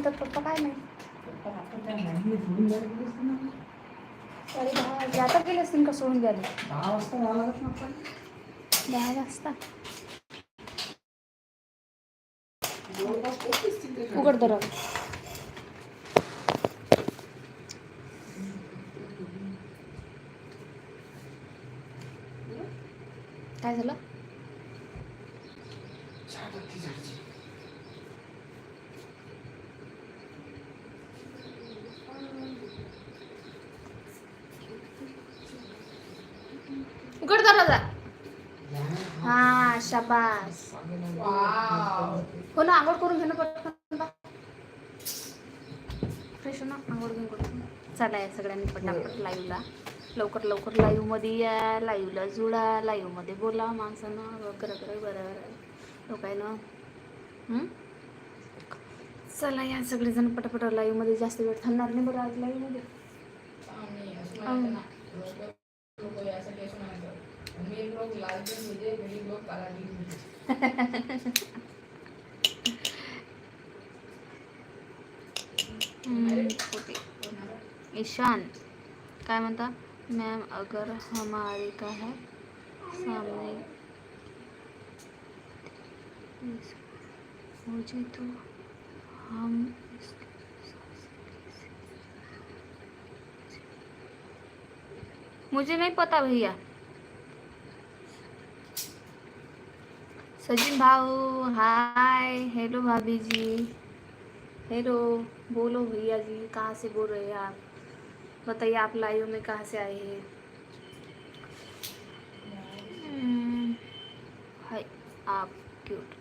येतात पप्पा काय नाही. अरे दहा आता गेले असतील का सोडून द्याले दहा वाजता. दहा वाजता उघड दर काय झालं चहा टाकते झाडची. उघड दरवाजा या. हा शाबास वाव. हो ना आंघोळ करून घेणं पटकन फ्रेश हो ना आंघोळ घेऊन करून चला या सगळ्यांनी पटापट लाईव्हला. लवकर लवकर लाईव्हमध्ये या लाईव्हला जुळा लाईव्हमध्ये बोला माणसानं. वगैरे वगैरे बरं लोकांना? चला या सगळेजण पटापट लाईव्हमध्ये जास्त वेळ थांबणार नाही बरं आज लाईव्हमध्ये हम्म। ईशान का म्हणता? मैम अगर हमारे का है, सामने। मुझे तो हम मुझे नहीं पता भैया। सचिन भाऊ हाय हेलो भाभी जी। हेलो बोलो भैया जी, कहाँ से बोल रहे हैं आप? बताइए आप लाइव में कहाँ से आए हैं? हाय आप क्यूट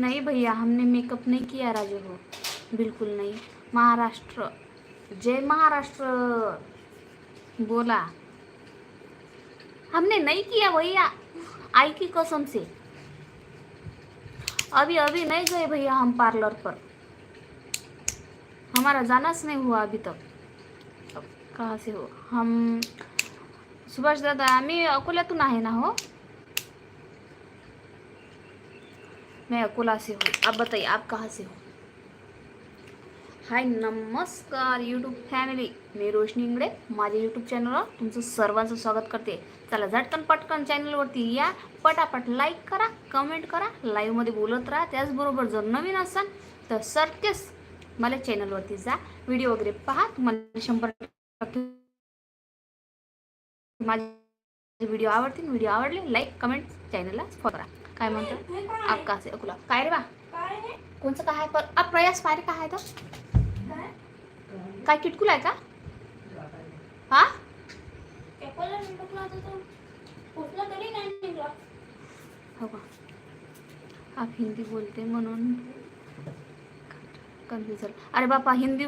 नहीं भैया हमने मेकअप नहीं किया राजू हो बिल्कुल नहीं। महाराष्ट्र जय महाराष्ट्र बोला। हमने नहीं किया भैया आई की कसम से। अभी अभी नहीं गए भैया हम पार्लर पर। हमारा जानाच नहीं हुआ अभी तक। अब कहाँ से हो? हम सुभाष दादा आम्ही अकोल्यातून आहे ना हो? मैं अकोला से हूँ। आप बताइए आप कहाँ से हो? हाय नमस्कार यूट्यूब फॅमिली मी रोशनी इंगडे माझ्या यूट्यूब चॅनलवर तुमचं सर्वांचं स्वागत करते. चला झटकन पटकन चॅनलवरती या. पटापट लाईक करा कमेंट करा लाईव्हमध्ये बोलत राहा. त्याचबरोबर जर नवीन असाल तर सरकेस मला चॅनलवरती जा. व्हिडिओ वगैरे पहा तुम्हाला शंभर टक्के माझे व्हिडिओ आवडतील. व्हिडिओ आवडले लाईक कमेंट चॅनलला फॉलो करा. काय म्हणतो? अक्का आहे से काय रे बा? कोणचं काय आहे? पर आप प्रयास पाय रे आहे तर काय किटकुल आहे का? हा? हो का? आप हिंदी बोलते म्हणून. कन्फ्युज झालं अरे बापा हिंदी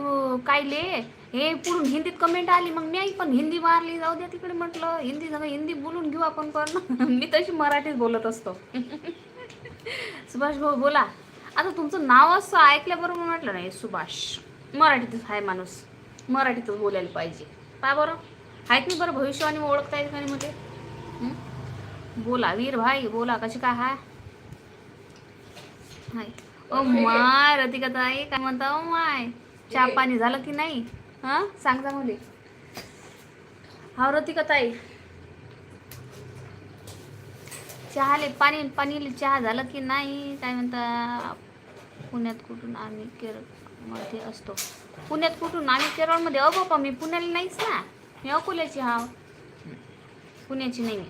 काय ले? हे पुढून हिंदीत कमेंट आली मग मी पण हिंदी मारली जाऊ द्या तिकडे म्हटलं हिंदी सगळं हिंदी बोलून घेऊ आपण पण. मी तशी मराठीत बोलत असतो. सुभाष भाऊ बोला. आता तुमचं नाव असं ऐकल्याबरोबर म्हटलं नाही सुभाष. मराठीतच आहे माणूस. मराठीतच बोलायला पाहिजे. पा बरं? आहेत मी बरं भविष्यवाणी ओळखता येत का नाही मध्ये बोला वीर भाई बोला कशी काय हाय? हाय. ओ माय रतिका ताई काय म्हणता ओ माय? चहा पाणी झालं की नाही? हा? सांगता मुली. हा रतिका ताई चहाले पाणी पाणी चहा झालं की नाही? काय म्हणता? पुण्यात कुठून आम्ही केरळमध्ये असतो. पुण्यात कुठून आम्ही केरळमध्ये? अ बाप्पा मी पुण्याला नाहीच ना. मी अकोल्याची हाव. पुण्याची नाही मी.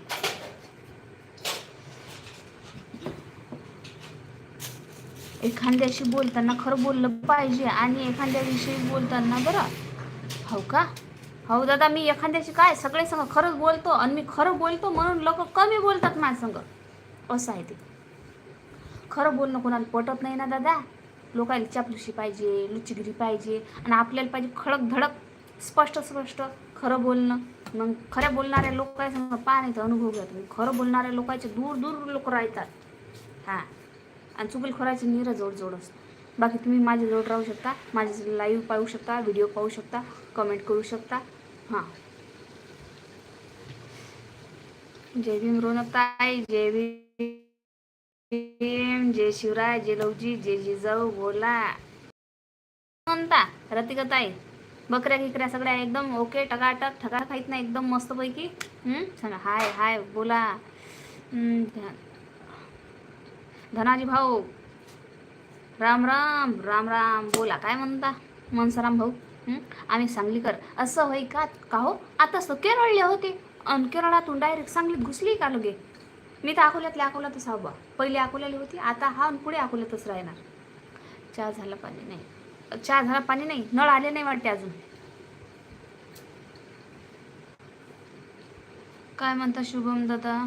एखाद्याशी बोलताना खरं बोललं पाहिजे आणि एखाद्याविषयी बोलताना बरं. हो का? हो दादा मी एखाद्याशी काय सगळे संग खरंच बोलतो आणि मी खरं बोलतो म्हणून लोक कमी बोलतात माझ्यासंग असं आहे ते. खरं बोलणं कोणाला पटत नाही ना दादा. लोकांना चापलुशी पाहिजे लुचीगिरी पाहिजे आणि आपल्याला पाहिजे खडक धडक स्पष्ट स्पष्ट खरं बोलणं. मग खऱ्या बोलणाऱ्या लोकांसंग पाहण्याचा अनुभव घ्या तुम्ही. खरं बोलणाऱ्या लोकांचे दूर दूर लोक राहतात. हां. आणि चुगलखोराची नीर जोड जोड बाकी तुम्ही माझ्या जोड राहू शकता माझे लाईव्ह पाहू शकता व्हिडिओ पाहू शकता कमेंट करू शकता. हां. जय भीम रोनकताई जय भीम जय शिवराय जय लवजी जय जिजाऊ बोला. म्हणता रतिकताई बकऱ्या गिकऱ्या सगळ्या एकदम ओके टकाटक ठका खाईत नाही एकदम मस्तपैकी. सांगा हाय हाय बोला. धनाजी भाऊ. राम राम राम राम. बोला काय म्हणता? मनसाराम भाऊ. आम्ही सांगलीकर. असं होई का? का हो? आताच तर केरळले होते. अन केरळातून डायरेक्ट सांगलीत घुसली का लगे? मी तर अकोल्यातल्या अकोल्यातच हा बा. पहिले अकोल्याला होती आता हा आणि पुढे अकोल्यातच राहणार. चहा झाला पाणी नाही. चहा झाला पाणी नाही. नळ आले नाही वाटते अजून. काय म्हणता शुभम दादा?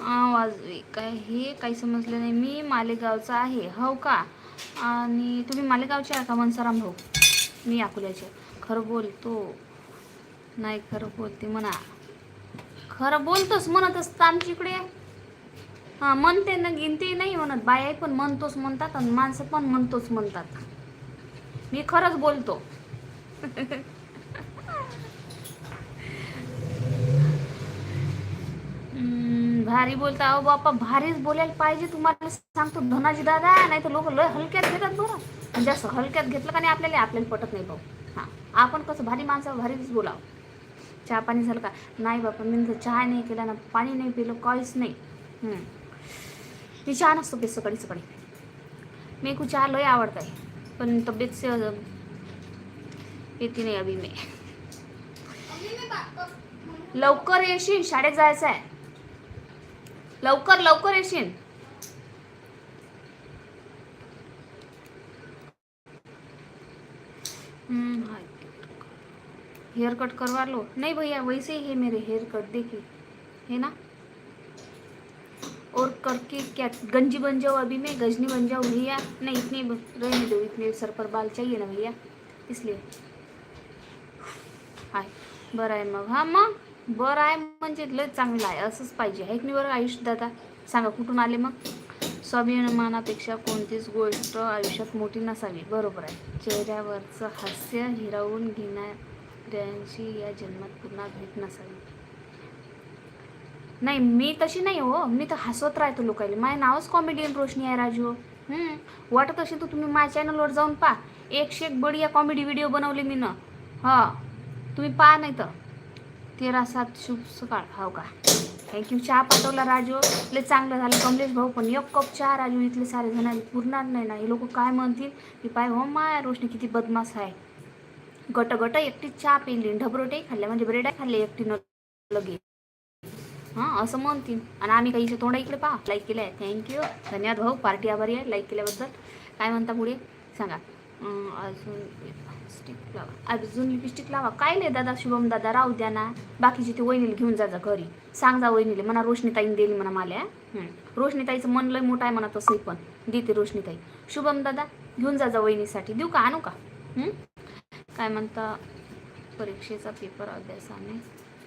वाजवी. काय हे काही समजलं नाही. मी मालेगावचा आहे. हो का? आणि तुम्ही मालेगावचे आहे का मनसाराम भाऊ? मी अकोल्याचे. खरं बोलतो. नाही खरं बोलते म्हणा. खरं बोलतोस म्हणत असतं आमच्या इकडे. हां म्हणते ना गिनते नाही म्हणत. बाया पण म्हणतोच म्हणतात आणि माणसं पण म्हणतोच म्हणतात. मी खरंच बोलतो. भारी बोलता अहो बापा भारीच बोलायला पाहिजे तुम्हाला. सांगतो धनाजी दादा नाही तर लोक लय हलक्यात घेतात बरं. आणि जास्त हलक्यात घेतलं का नाही आपल्याला आपल्याला पटत नाही भाऊ. हां आपण कसं भारी माणसावर भारीच बोलावं. चहा पाणी झालं का? नाही बापा मी तर चहा नाही केला ना पाणी नाही पिलं काहीच नाही. हम्म. मी चहा नसतो पित सकाळी सकाळी. मी खूप चहा लय आवडत आहे पण तब्येत से येते नाही अभि मी. लवकर येशील शाळेत जायचं आहे लवकर लवकर येशील. हम्म, हेयर कट करवा लो. नहीं भैया वैसे ही है मेरे हेयर कट देखिए. है ना? और करके क्या गंजी बन जाओ अभी मैं गजनी बन जाओ भैया. नहीं इतने रहने दो इतने सर पर बाल चाहिए ना भैया. इसलिए. हाय. बरं मग. हा मग. बरं आहे म्हणजे लय चांगलं आहे असंच पाहिजे. आहे की नाही बरं आयुष्य दादा? सांगा कुठून आले मग? स्वाभिमानापेक्षा कोणतीच गोष्ट आयुष्यात मोठी नसावी. बरोबर आहे. चेहऱ्यावरचं हास्य हिरावून घेणाऱ्यांशी या जन्मात पुन्हा भेट नसावी. नाही मी तशी नाही हो. मी तर हसवत राहतो लोकांना माझं नावच कॉमेडियन रोशनी आहे राजू. हम्म, वाटत असेल तर तुम्ही माझ्या चॅनलवर जाऊन पहा. एकशे एक बढिया कॉमेडी व्हिडिओ बनवले मी ना हा. तुम्ही पहा नाही तर तेरा सात शुभ सकाळ. हो का? थँक्यू चहा पाठवला राजू. लय चांगलं झालं. कमलेश भाऊ पण एक कप चहा. राजू इथले सारे जण पुरणार नाही ना. हे लोक काय म्हणतील? की पाय हो माय रोशनी किती बदमाश आहे. गट गट एकटी चहा पिली. ढबरोटे खाल्ले. म्हणजे ब्रेड खाल्ले एकटीनं लगे. हां असं म्हणतील. आणि आम्ही काही इथे तोंडा इकडे पहा. लाईक केलं आहे थँक्यू धन्यवाद भाऊ. पार्टी आभारी आहे. लाईक केल्याबद्दल. काय म्हणता पुढे? सांगा. अजून लिपस्टिक लावा. अजून लिपस्टिक लावा. काय नाही दादा शुभम दादा राहू द्या ना. बाकीची ते वहिनीला घेऊन जा जा घरी. सांग जा वहिनीले. म्हणा रोशनीताईने दिली म्हणा मला. रोशनीताईचं मन लय मोठं आहे म्हणा तसंही पण. देते रोशनीताई. शुभम दादा घेऊन जा जा वहिनीसाठी. देऊ का? आणू का? काय म्हणता परीक्षेचा पेपर अभ्यासाने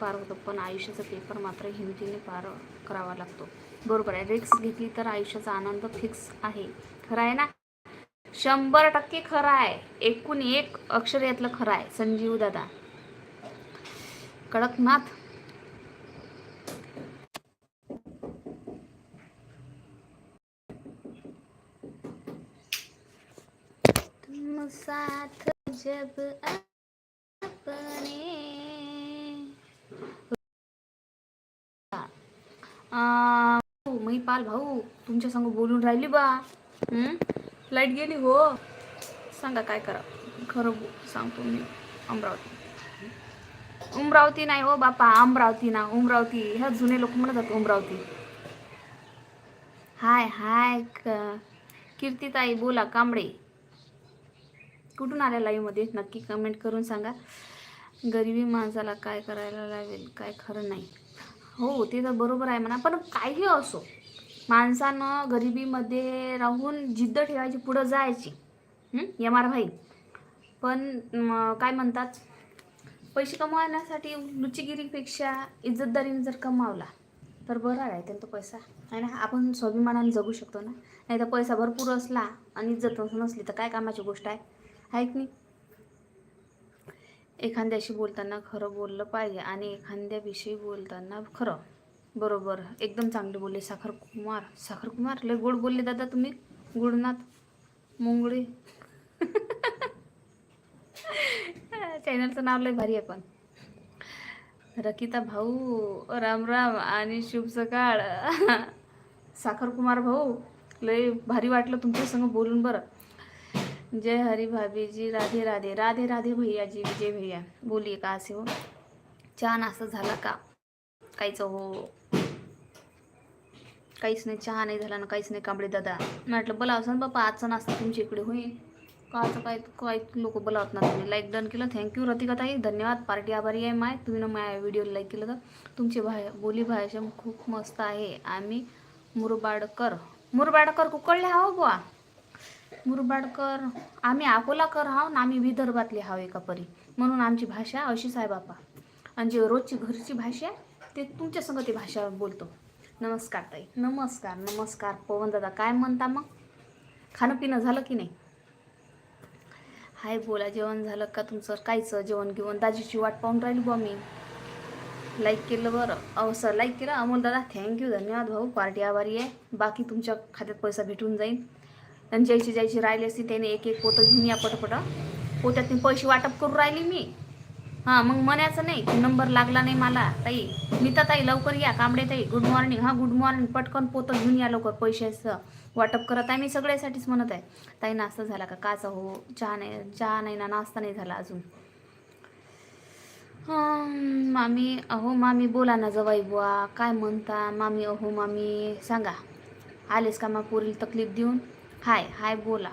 पार होतो पण आयुष्याचा पेपर मात्र हिमतीने पार करावा लागतो. बरोबर आहे. रिक्स घेतली तर आयुष्याचा आनंद फिक्स आहे. खरं आहे ना? शंभर टक्के खरं आहे. एकूण एक अक्षर यातलं खरं आहे. संजीव दादा. कडकनाथ. तुम साथ जब अपने। आ, महिपाल भाऊ तुमच्या संग बोलून राहिली बा. लाइट गेली हो. सांगा काय करा. खरं सांगतो मी. अमरावती. अमरावती नाही हो बापा अमरावती ना. अमरावती. ह्या जुने लोक म्हणत होते अमरावती. हाय हाय कीर्तीताई कीर्तिताई बोला कांबळे. कुठून आल्या लाईव्हमध्ये नक्की कमेंट करून सांगा. गरिबी माणसाला काय करायला लागेल काय खरं नाही. हो ते तर बरोबर आहे म्हणा पण काही असो. माणसानं गरिबीमध्ये राहून जिद्द ठेवायची पुढं जायची. एम आर भाई. पण काय म्हणतात? पैसे कमवण्यासाठी लुचीगिरीपेक्षा इज्जतदारीने जर कमावला तर बरा राहते तो पैसा. आहे ना? आपण स्वाभिमानाने जगू शकतो ना? नाही तर पैसा भरपूर असला आणि इज्जत नसली तर काय कामाची गोष्ट आहे? आहे की नाही? एखाद्याशी बोलताना खरं बोललं पाहिजे आणि एखाद्याविषयी बोलताना खरं. बरोबर. एकदम चांगले बोलले. साखर कुमार साखर कुमार लय गोड बोलले दादा तुम्ही. गुडनाथ मुंगळे. चॅनलचं नाव लय भारी आहे पण. रकिता भाऊ राम राम आणि शुभ सकाळ. साखर कुमार भाऊ लय भारी वाटलं तुमच्या संग बोलून बरं. जय हरी भाभी जी राधे राधे. राधे राधे भैयाजी. विजय भैया. बोलिये का असे हो? छान असं झाला का? काहीच हो. काहीच नाही चहा नाही झाला ना काहीच नाही कांबळे दादा. म्हटलं बोलावं ना बापा आजचा नाश्ता तुमच्या इकडे होईल. काचं काय काय लोक बोलावत ना तुम्ही लाईक डन केलं थँक्यू रतिका ताई धन्यवाद. पार्टी आभारी आहे माय. तुम्ही ना माझ्या व्हिडिओला लाईक केलं तर. तुमची भा बोली भाषा खूप मस्त आहे. आम्ही मुरबाडकर. मुरबाडकर कुकळले हाव बुवा. मुरबाडकर आम्ही अकोलाकर हाव ना आम्ही विदर्भातले हाव एका परी म्हणून आमची भाषा अशीच आहे बापा. आणि जे रोजची घरची भाषा आहे ते तुमच्या संग ती भाषा बोलतो. नमस्कार ताई. नमस्कार नमस्कार. पवन दादा काय म्हणता मग? खाणं पिणं झालं की नाही? हाय बोला जेवण झालं का तुमचं? कायचं जेवण घेऊन दाजीची वाट पाहून राहिली बुवा मी. लाईक केलं बरं. अहो सर लाईक केलं. अमोल दादा थँक्यू धन्यवाद भाऊ. पार्टी आभारी आहे. बाकी तुमच्या खात्यात पैसा भेटून जाईल. आणि ज्याची ज्याची राहिली असती त्याने एक एक पोतं घेऊन या पटपट. पोत्यात मी पैसे वाटप करून राहिली मी. हां मग म्हणायचं नाही नंबर लागला नाही मला. ताई नीता ताई लवकर या. कांबडे ताई गुड मॉर्निंग हां गुड मॉर्निंग पटकन पोतं घेऊन या लवकर पैशाचं. वाटप करत आहे. मी सगळ्यासाठीच म्हणत आहे. ताई नाश्ता झाला का? काचा हो चहा नाही चहा नाही ना नाश्ता नाही झाला अजून. मामी अहो मामी बोला ना जवाई बुवा. काय म्हणता? मामी अहो मामी सांगा. आलेस का मा पुरील तकलीफ देऊन? हाय हाय बोला.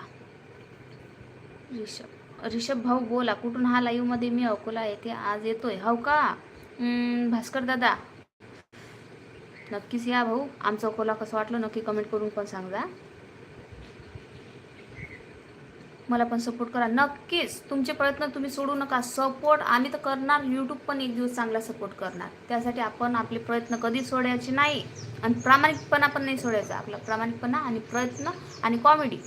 रिषभ. रिषभ भाऊ बोला कुठून हा लाईव्हमध्ये मी अकोला येते आज येतोय. हो का? भास्कर दादा. नक्कीच या भाऊ. आमचं अकोला कसं वाटलं नक्की कमेंट करून पण सांगा. मला पण सपोर्ट करा. नक्कीच तुमचे प्रयत्न तुम्ही सोडू नका. सपोर्ट आम्ही तर करणार. यूट्यूब पण एक दिवस चांगला सपोर्ट करणार. त्यासाठी आपण आपले प्रयत्न कधी सोडायचे नाही. आणि प्रामाणिकपणा पण नाही सोडायचा. आपला प्रामाणिकपणा आणि प्रयत्न आणि कॉमेडी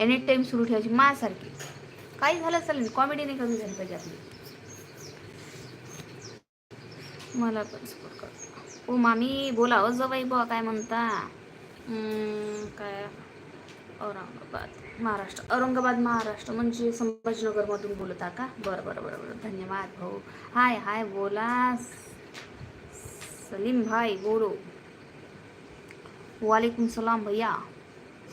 एनी टाईम सुरू ठेवायची माझ्यासारखी. काही झालं चालेल कॉमेडी नाही कमी झाली पाहिजे आपली. मला पण सपोर्ट कर. ओ मामी बोला ओ जवाई बुवा काय म्हणता? काय? औरंगाबाद महाराष्ट्र. औरंगाबाद महाराष्ट्र म्हणजे संभाजीनगरमधून बोलता का? बरं बरं बरं बरं. धन्यवाद भाऊ. हाय हाय बोला. सलीम भाई बोलो. वालेकुम सलाम भैया.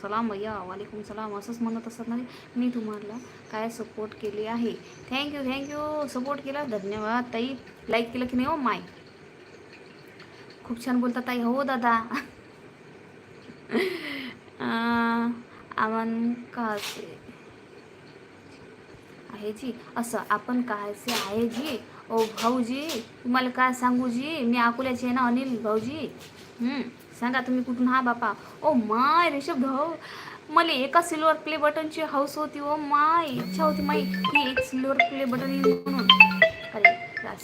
सलाम भैया वालेकुम सलाम असंच म्हणत असत ना मी. तुम्हाला काय सपोर्ट केली आहे? थँक्यू थँक्यू सपोर्ट केला धन्यवाद. ताई लाईक केलं की नाही हो? माय. खूप छान बोलतात ताई. हो दादा. अं, आमन कासे. आहे जी. असं आपण कायचे आहे जी? ओ भाऊजी तुम्हाला काय सांगू जी? मी अकोल्याची आहे ना अनिल भाऊजी. हम्म. सांगा तुम्ही कुठून? हा बापा. ओ माय रिषभ भाऊ मला एका सिल्वर प्ले बटनची हाऊस होती ओ माय. इच्छा होती माई की एक सिल्वर प्ले बटन येईल म्हणून